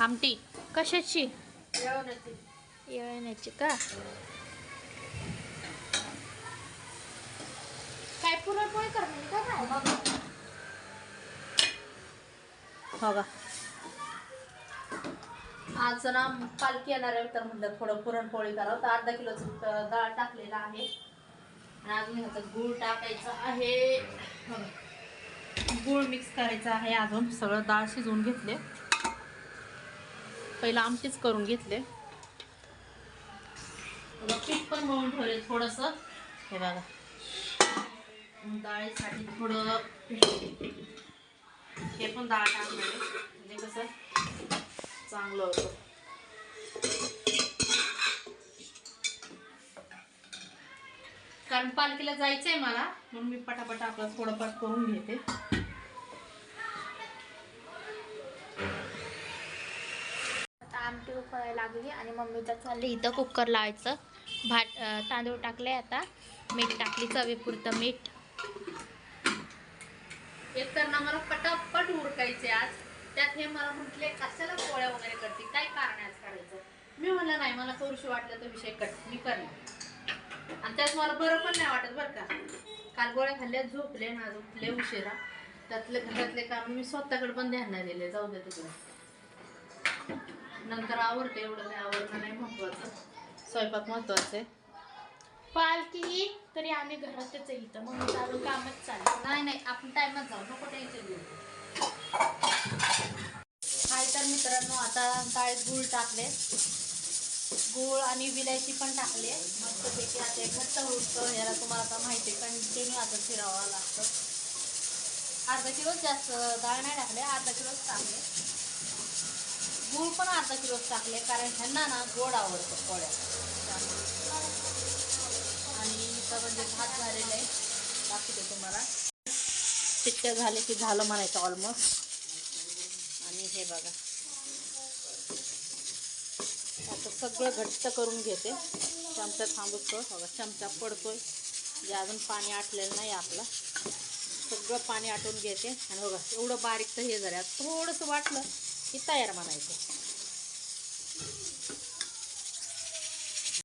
आमटी. कशाची? येण्याची का? काय पुरणपोळी करणार का काय? हो का? आज ना पालखी येणार आहे तर म्हटलं थोडं पुरणपोळी करावं. तर अर्धा किलोचं डाळ टाकलेला आहे. आणि अजून ह्याचं गूळ टाकायचं आहे. बघा. गुळ मिक्स करायचा आहे अजून. सगळं डाळ शिजवून घेतले. पहिला आमटीच करून घेतले. बघा, पीठ पण मळून ठेवले थोडस. हे बघा. डाळीसाठी थोडं हे पण डाळ टाकले म्हणजे कसं चांगलं होतं. कारण पालखीला जायचंय मला म्हणून मी पटापट आपलं थोडंफार करून घेते आता आमटी उकळायला लागली आणि मम्मीचा चालली इथं कुकर लावायचं. भात तांदूळ टाकले आता. मीठ टाकली चवीपुरतं मीठ. एक तर ना मला पटापट उरकायचे आज. त्यात हे मला म्हटले कशाला पोळ्या वगैरे करते? काय कारण आज करायचं? मी म्हणलं नाही मला थोडीशी वाटलं तर विषय कट. मी करणार. आणि त्यात मला बरं पण नाही वाटत बरं का. काल गोळ्या खाल्ल्या झोपले ना झोपले उशिरा. त्यातले घरातले काम मी स्वतःकडे पण ध्यान नाही दिले. जाऊ दे तिकडे. नंतर आवडते एवढं नाही आवडणं नाही महत्वाचं. स्वयंपाक महत्वाचं आहे. पालखी तरी आम्ही घरातच आहे इथं मग चालू कामच चालू. नाही नाही आपण टायमात जाऊ नको टेन्शन घेऊ. हाय तर मित्रांनो आता डाळीत गूळ टाकले. गूळ आणि विलायची पण टाकले मस्तपैकी आता हे घट्ट होतं याला तुम्हाला आता माहिती आहे कंटिन्यू आता फिरावं लागतं. अर्धा किलोच जास्त डाळ नाही टाकले अर्धा किलोच टाकले. गूळ पण अर्धा किलोच टाकले कारण ह्यांना ना गोड आवडतं पोळ्या. आणि इथं म्हणजे भात झालेलं आहे. दाखवते तुम्हाला. तितकं झाले की झालं म्हणायचं ऑलमोस्ट आणि हे बघा. आता सगळं घट्ट करून घेते. चमचा थांबतो बघा चमचा पडतोय. जे अजून पाणी आटलेलं नाही आपलं. सगळं पाणी आटून घेते. आणि बघा एवढं बारीक तर हे झालं थोडंसं वाटलं. की तयार म्हणायचं.